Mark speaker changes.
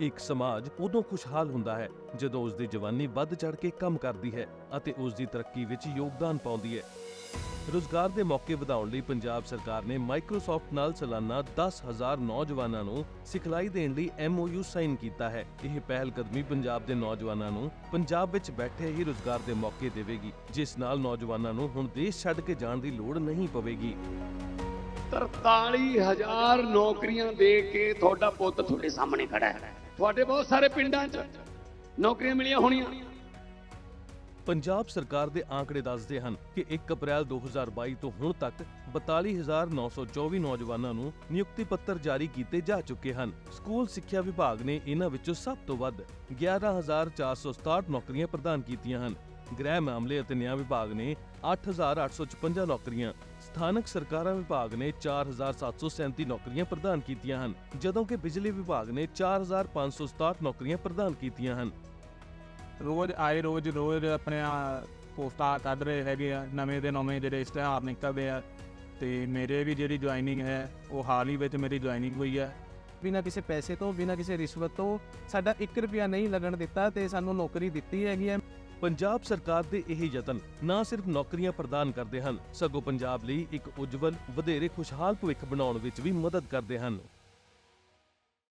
Speaker 1: ਇੱਕ ਸਮਾਜ ਉਦੋਂ ਖੁਸ਼ਹਾਲ ਹੁੰਦਾ ਹੈ ਜਦੋਂ ਉਸ ਦੀ ਜਵਾਨੀ ਵੱਧ ਚੜ ਕੇ ਕੰਮ ਕਰਦੀ ਹੈ ਅਤੇ ਉਸ ਦੀ ਤਰੱਕੀ ਵਿੱਚ ਯੋਗਦਾਨ ਪਾਉਂਦੀ ਹੈ। ਰੋਜ਼ਗਾਰ ਦੇ ਮੌਕੇ ਵਧਾਉਣ ਲਈ ਪੰਜਾਬ ਸਰਕਾਰ ਨੇ ਮਾਈਕਰੋਸਾਫਟ ਨਾਲ ਸਾਲਾਨਾ 10000 ਨੌਜਵਾਨਾਂ ਨੂੰ ਸਿਖਲਾਈ ਦੇਣ ਲਈ MOU ਸਾਈਨ ਕੀਤਾ ਹੈ। ਇਹ ਪਹਿਲ ਕਦਮੀ ਪੰਜਾਬ ਦੇ ਨੌਜਵਾਨਾਂ ਨੂੰ ਪੰਜਾਬ ਵਿੱਚ ਬੈਠੇ ਹੀ ਰੋਜ਼ਗਾਰ ਦੇ ਮੌਕੇ ਦੇਵੇਗੀ, ਜਿਸ ਨਾਲ ਨੌਜਵਾਨਾਂ ਨੂੰ ਹੁਣ ਦੇਸ਼ ਛੱਡ ਕੇ ਜਾਣ ਦੀ ਲੋੜ ਨਹੀਂ ਪਵੇਗੀ।
Speaker 2: 43000 ਨੌਕਰੀਆਂ ਦੇ ਕੇ ਤੁਹਾਡਾ ਪੁੱਤ ਤੁਹਾਡੇ ਸਾਹਮਣੇ ਖੜਾ ਹੈ। ਤੁਹਾਡੇ ਬਹੁਤ ਸਾਰੇ ਪਿੰਡਾਂ 'ਚ ਨੌਕਰੀਆਂ ਮਿਲੀਆਂ ਹੋਣੀਆਂ।
Speaker 1: ਪੰਜਾਬ ਸਰਕਾਰ ਦੇ ਆંકੜੇ ਦੱਸਦੇ ਹਨ ਕਿ 1 ਅਪ੍ਰੈਲ 2022 ਤੋਂ ਹੁਣ ਤੱਕ 42924 ਨੌਜਵਾਨਾਂ ਨੂੰ ਨਿਯੁਕਤੀ ਪੱਤਰ ਜਾਰੀ ਕੀਤੇ ਜਾ ਚੁੱਕੇ ਹਨ। ਸਕੂਲ ਸਿੱਖਿਆ ਵਿਭਾਗ ਨੇ ਇਹਨਾਂ ਵਿੱਚੋਂ ਸਭ ਤੋਂ ਵੱਧ 11467 ਨੌਕਰੀਆਂ ਪ੍ਰਦਾਨ ਕੀਤੀਆਂ ਹਨ। ਗ੍ਰਹਿ ਮਾਮਲੇ ਅਤੇ ਨਿਆਂ ਵਿਭਾਗ ਨੇ 8856 ਨੌਕਰੀਆਂ ਸਥਾਨਕ ਸਰਕਾਰਾਂ ਵਿਭਾਗ ਨੇ 4737 ਨੌਕਰੀਆਂ ਪ੍ਰਦਾਨ ਕੀਤੀਆਂ ਹਨ ਜਦੋਂ ਕਿ ਬਿਜਲੀ ਵਿਭਾਗ ਨੇ 4567 ਨੌਕਰੀਆਂ ਪ੍ਰਦਾਨ ਕੀਤੀਆਂ ਹਨ।
Speaker 3: ਰੋਜ਼ ਆਏ ਰੋਜ਼ ਰੋਜ਼ ਆਪਣੇ ਪੋਸਟਾਂ ਕੱਢ ਰਹੇ ਹੈਗੇ ਆ ਨਵੇਂ ਦੇ ਨਵੇਂ ਜਿਹੜੇ ਇਸ਼ਤਿਹਾਰ ਨਿਕਲਦੇ ਆ ਤੇ ਮੇਰੇ ਵੀ ਜਿਹੜੀ ਜੁਆਇਨਿੰਗ ਹੈ ਉਹ ਹਾਲ ਹੀ ਵਿੱਚ ਮੇਰੀ ਜੁਆਇਨਿੰਗ ਹੋਈ ਹੈ
Speaker 4: ਬਿਨਾਂ ਕਿਸੇ ਪੈਸੇ ਤੋਂ ਬਿਨਾਂ ਕਿਸੇ ਰਿਸ਼ਵਤ ਤੋਂ ਸਾਡਾ 1 ਰੁਪਿਆ ਨਹੀਂ ਲੱਗਣ ਦਿੱਤਾ ਤੇ ਸਾਨੂੰ ਨੌਕਰੀ ਦਿੱਤੀ ਹੈਗੀ ਹੈ
Speaker 1: ਪੰਜਾਬ ਸਰਕਾਰ ਦੇ ਇਹ ਯਤਨ ਨਾ ਸਿਰਫ ਨੌਕਰੀਆਂ ਪ੍ਰਦਾਨ ਕਰਦੇ ਹਨ, ਸਗੋਂ ਪੰਜਾਬ ਲਈ ਇੱਕ ਉਜਵਲ, ਵਧੇਰੇ ਖੁਸ਼ਹਾਲ ਭਵਿੱਖ ਬਣਾਉਣ ਵਿੱਚ ਵੀ ਮਦਦ ਕਰਦੇ ਹਨ।